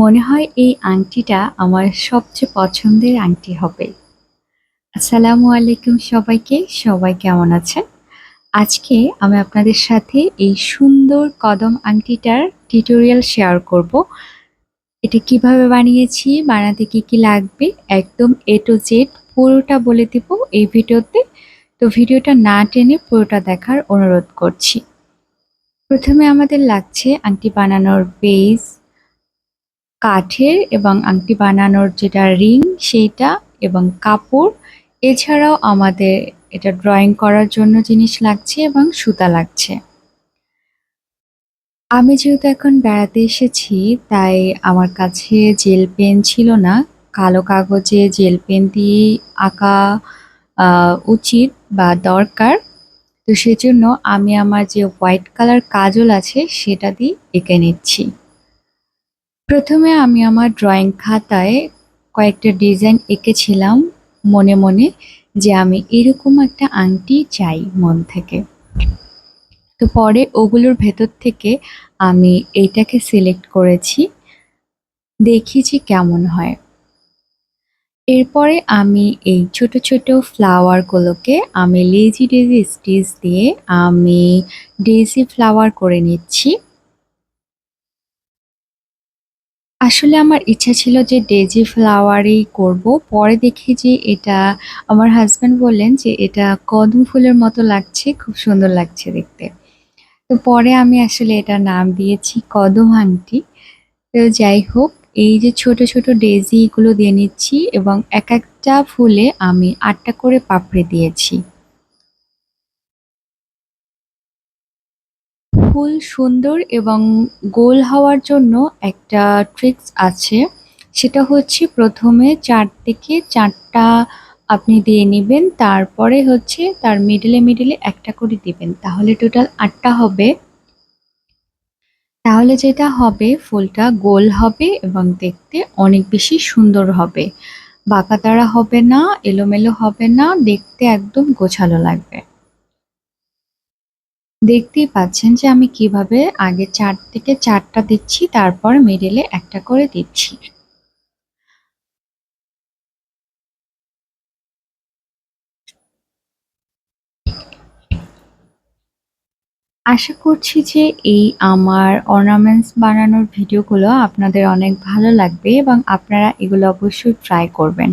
মনে হয় এই আংটিটা আমার সবচেয়ে পছন্দের আংটি হবে। আসসালামু আলাইকুম সবাইকে, সবাই কেমন আছেন? আজকে আমি আপনাদের সাথে এই সুন্দর কদম আংটিটার টিউটোরিয়াল শেয়ার করব। এটা কীভাবে বানিয়েছি, বানাতে কি কি লাগবে, একদম এ টু জেড পুরোটা বলে দিব এই ভিডিওতে। তো ভিডিওটা না টেনে পুরোটা দেখার অনুরোধ করছি। প্রথমে আমাদের লাগছে আংটি বানানোর বেস কাঠের এবং আংটি বানানোর যেটা রিং, সেইটা এবং কাপড়। এছাড়াও আমাদের এটা ড্রয়িং করার জন্য জিনিস লাগছে এবং সুতা লাগছে। আমি যেহেতু এখন বেড়াতে এসেছি, তাই আমার কাছে জেল পেন ছিল না। কালো কাগজে জেল পেন দিয়ে আঁকা উচিত বা দরকার। তো সেজন্য আমি আমার যে হোয়াইট কালার কাজল আছে, সেটা দিয়ে এঁকে নিচ্ছি। প্রথমে আমি আমার ড্রয়িং খাতায় কয়েকটা ডিজাইন এঁকেছিলাম মনে মনে যে আমি এরকম একটা আংটি চাই মন থেকে। তো পরে ওগুলোর ভেতর থেকে আমি এইটাকে সিলেক্ট করেছি, দেখি যে কেমন হয়। এরপরে আমি এই ছোট ছোট ফ্লাওয়ারগুলোকে আমি লেজি ডেজি স্টিচ দিয়ে আমি ডেজি ফ্লাওয়ার করে নিচ্ছি। আসলে আমার ইচ্ছা ছিল যে ডেজি ফ্লাওয়ারই করব। পরে দেখি যে এটা, আমার হাজব্যান্ড বললেন যে এটা কদম ফুলের মতো লাগছে, খুব সুন্দর লাগছে দেখতে। তো পরে আমি আসলে এটা নাম দিয়েছি কদম আংটি। তো যাই হোক, এই যে ছোট ছোট ডেজিগুলো দিয়ে নিচ্ছি এবং এক একটা ফুলে আমি আটটা করে পাপড়ি দিয়েছি। ফুল সুন্দর এবং গোল হওয়ার জন্য একটা ট্রিক্স আছে। সেটা হচ্ছে প্রথমে চার থেকে চারটা আপনি দিয়ে নেবেন, তারপরে হচ্ছে তার মিডলে মিডলে একটা করে দিবেন। তাহলে টোটাল আটটা হবে। তাহলে যেটা হবে, ফুলটা গোল হবে এবং দেখতে অনেক বেশি সুন্দর হবে। বাঁকা তারা হবে না, এলোমেলো হবে না, দেখতে একদম গোছালো লাগবে। দেখতেই পাচ্ছেন যে আমি কীভাবে আগে চার থেকে চারটা দিচ্ছি, তারপর মিডিলে একটা করে দিচ্ছি। আশা করছি যে এই আমার অর্নামেন্টস বানানোর ভিডিওগুলো আপনাদের অনেক ভালো লাগবে এবং আপনারা এগুলো অবশ্যই ট্রাই করবেন।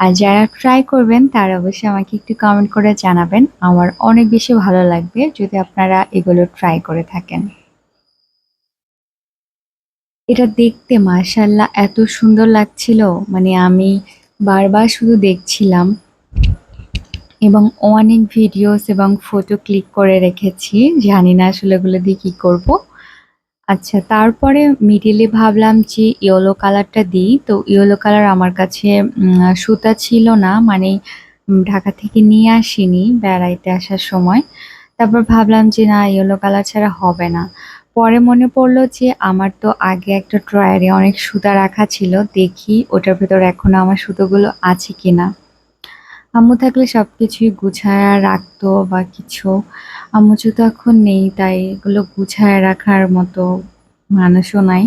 আর যারা ট্রাই করবেন, তারা অবশ্যই আমাকে একটু কমেন্ট করে জানাবেন। আমার অনেক বেশি ভালো লাগবে যদি আপনারা এগুলো ট্রাই করে থাকেন। এটা দেখতে মার্শাল্লাহ এত সুন্দর লাগছিল। মানে আমি বারবার শুধু দেখছিলাম। এবং অনেক ভিডিওস এবং ফটো ক্লিক করে রেখেছি। জানি না আসলে ওগুলো দিয়ে কী করব। আচ্ছা তারপরে মিডিলে ভাবলাম যে ইয়েলো কালারটা দিই। তো ইয়েলো কালার আমার কাছে সুতা ছিল না মানে ঢাকা থেকে নিয়ে আসিনি বেড়াইতে আসার সময়। তারপর ভাবলাম যে না ইয়েলো কালার ছাড়া হবে না। পরে মনে পড়ল যে আমার তো আগে একটা ড্রয়ারে অনেক সুতা রাখা ছিল, দেখি ওটার ভেতর এখনও আমার সুতোগুলো আছে কিনা। আম্মু থাকলে সব কিছুই গুছায় রাখতো বা কিছু। আম্মু তো এখন নেই, তাই এগুলো গুছায় রাখার মতো মানুষও নাই।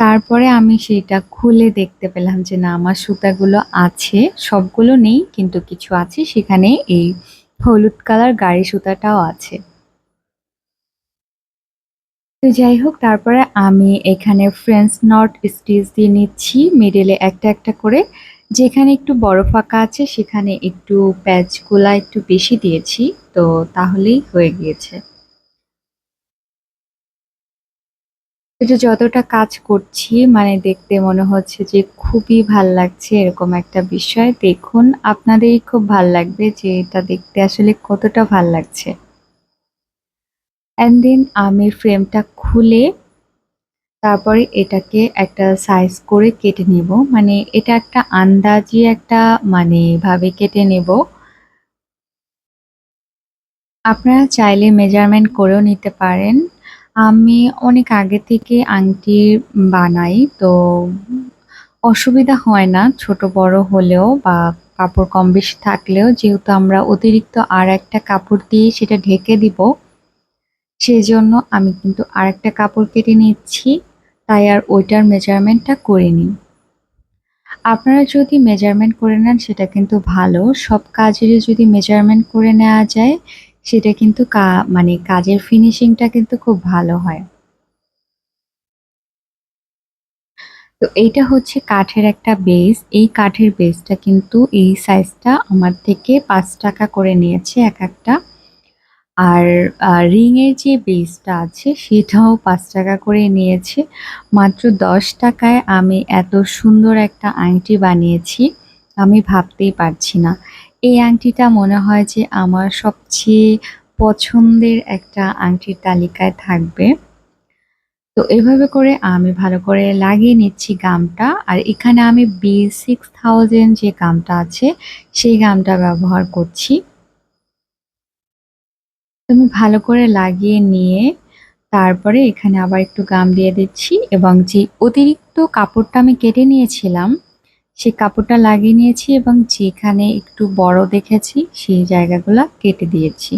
তারপরে আমি সেটা খুলে দেখতে পেলাম যে না, আমার সুতাগুলো আছে, সবগুলো নেই, কিন্তু কিছু আছে। সেখানে এই হলুদ কালার গাড়ি সুতাটাও আছে। তো যাই হোক, তারপরে আমি এখানে ফ্রেন্স নট স্টিচ দিয়ে নিচ্ছি। মিডিলে একটা একটা করে যেখানে একটু বড় ফাঁকা আছে, সেখানে একটু প্যাচগুলা একটু বেশি দিয়েছি, তো তাহলেই হয়ে গিয়েছে। এটা যতটা কাজ করছি মানে দেখতে মনে হচ্ছে যে খুবই ভালো লাগছে এরকম একটা বিষয়। দেখুন, আপনাদেরই খুব ভালো লাগবে যে এটা দেখতে আসলে কতটা ভালো লাগছে। অ্যান্ড দেন আমি ফ্রেমটা খুলে তারপরে এটাকে একটা সাইজ করে কেটে নেব। মানে এটা একটা আন্দাজি একটা মানে ভাবে কেটে নেব। আপনারা চাইলে মেজারমেন্ট করেও নিতে পারেন। আমি অনেক আগে থেকে আংটি বানাই, তো অসুবিধা হয় না। ছোট বড় হলেও বা কাপড় কম বেশি থাকলেও যেহেতু আমরা অতিরিক্ত আর একটা কাপড় দিয়ে সেটা ঢেকে দিব সেজন্য আমি কিন্তু আরেকটা কাপড় কেটে নিচ্ছি, তাই আর ওইটার মেজারমেন্টটা করিনি। আপনারা যদি মেজারমেন্ট করে নেন, সেটা কিন্তু ভালো। সব কাজেরই যদি মেজারমেন্ট করে নেওয়া যায়, সেটা কিন্তু কা মানে কাজের ফিনিশিংটা কিন্তু খুব ভালো হয়। তো এইটা হচ্ছে কাঠের একটা বেস এই কাঠের বেসটা কিন্তু এই সাইজটা আমার থেকে পাঁচ টাকা করে নিয়েছে এক একটা। আর রিংয়ের যে বেসটা আছে সেটাও পাঁচ টাকা করে নিয়েছে। মাত্র দশ টাকায় আমি এত সুন্দর একটা আংটি বানিয়েছি, আমি ভাবতেই পারছি না। এই আংটিটা মনে হয় যে আমার সবচেয়ে পছন্দের একটা আংটির তালিকায় থাকবে। তো এভাবে করে আমি ভালো করে লাগিয়ে নিচ্ছি গামটা। আর এখানে আমি বি সিক্স থাউজেন্ড যে গামটা আছে, সেই গামটা ব্যবহার করছি। আমি ভালো করে লাগিয়ে নিয়ে তারপরে এখানে আবার একটু গাম দিয়ে দিচ্ছি এবং যে অতিরিক্ত কাপড়টা আমি কেটে নিয়েছিলাম সেই কাপড়টা লাগিয়ে নিয়েছি এবং যেখানে একটু বড় দেখেছি, সেই জায়গাগুলো কেটে দিয়েছি।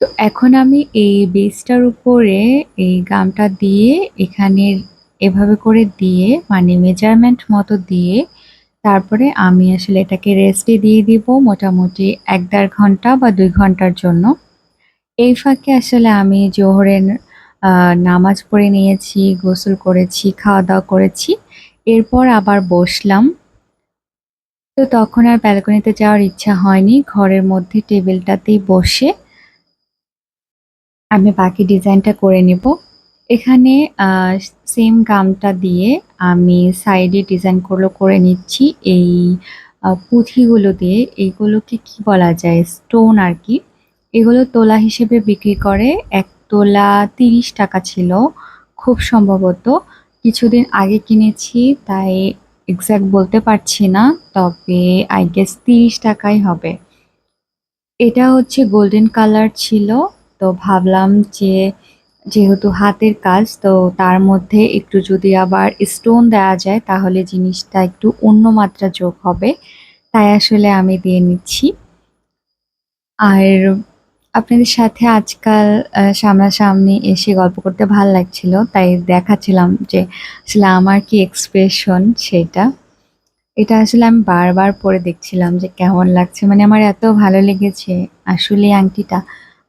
তো এখন আমি এই বেসটার উপরে এই গামটা দিয়ে এখানে এভাবে করে দিয়ে মানে মেজারমেন্ট মতো দিয়ে, তারপরে আমি আসলে এটাকে রেস্টে দিয়ে দিব মোটামুটি এক দেড় ঘণ্টা বা দুই ঘণ্টার জন্য। এই ফাঁকে আসলে আমি জোহরের নামাজ পড়ে নিয়েছি, গোসল করেছি খাওয়া দাওয়া করেছি। এরপর আবার বসলাম। তো তখন আর ব্যালকনিতে যাওয়ার ইচ্ছা হয়নি। ঘরের মধ্যে টেবিলটাতেই বসে আমি বাকি ডিজাইনটা করে নেব। এখানে সেম গামটা দিয়ে আমি সাইডে ডিজাইনগুলো করে নিচ্ছি। এই পুঁথিগুলো দিয়ে এইগুলোকে কি বলা যায়? স্টোন আর কি। এগুলো তোলা হিসেবে বিক্রি করে এক তোলা তিরিশ টাকা ছিল, খুব সম্ভবত। কিছুদিন আগে কিনেছি, তাই এক্স্যাক্ট বলতে পারছি না, তবে আই গেস তিরিশ টাকাই হবে। এটা হচ্ছে গোল্ডেন কালার ছিল, তো ভাবলাম যে যেহেতু হাতের কাজ, তো তার মধ্যে একটু যদি আবার স্টোন দেওয়া যায়, তাহলে জিনিসটা একটু অন্য মাত্রা যোগ হবে। তাই আসলে আমি দিয়ে নিচ্ছি। আর আপনাদের সাথে আজকাল সামনাসামনি এসে গল্প করতে ভালো লাগছিল, তাই দেখাচ্ছিলাম যে আসলে আমার কি এক্সপ্রেশন সেটা। এটা আসলে আমি বারবার পরে দেখছিলাম যে কেমন লাগছে মানে আমার এত ভালো লেগেছে। আসলে আংটিটা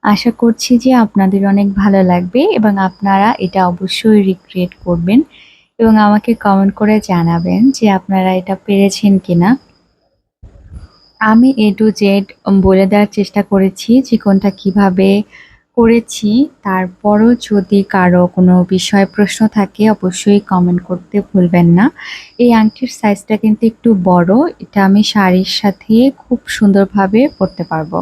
আশা করছি যে আপনাদের অনেক ভালো লাগবে এবং আপনারা এটা অবশ্যই রিক্রিয়েট করবেন এবং আমাকে কমেন্ট করে জানাবেন যে আপনারা এটা পেরেছেন কিনা। আমি এ টু জেড বলে দেওয়ার চেষ্টা করেছি যে কোনটা কীভাবে করেছি। তারপরও যদি কারও কোনো বিষয় প্রশ্ন থাকে, অবশ্যই কমেন্ট করতে ভুলবেন না। এই আংটির সাইজটা কিন্তু একটু বড়, এটা আমি শাড়ির সাথে খুব সুন্দরভাবে পরতে পারব।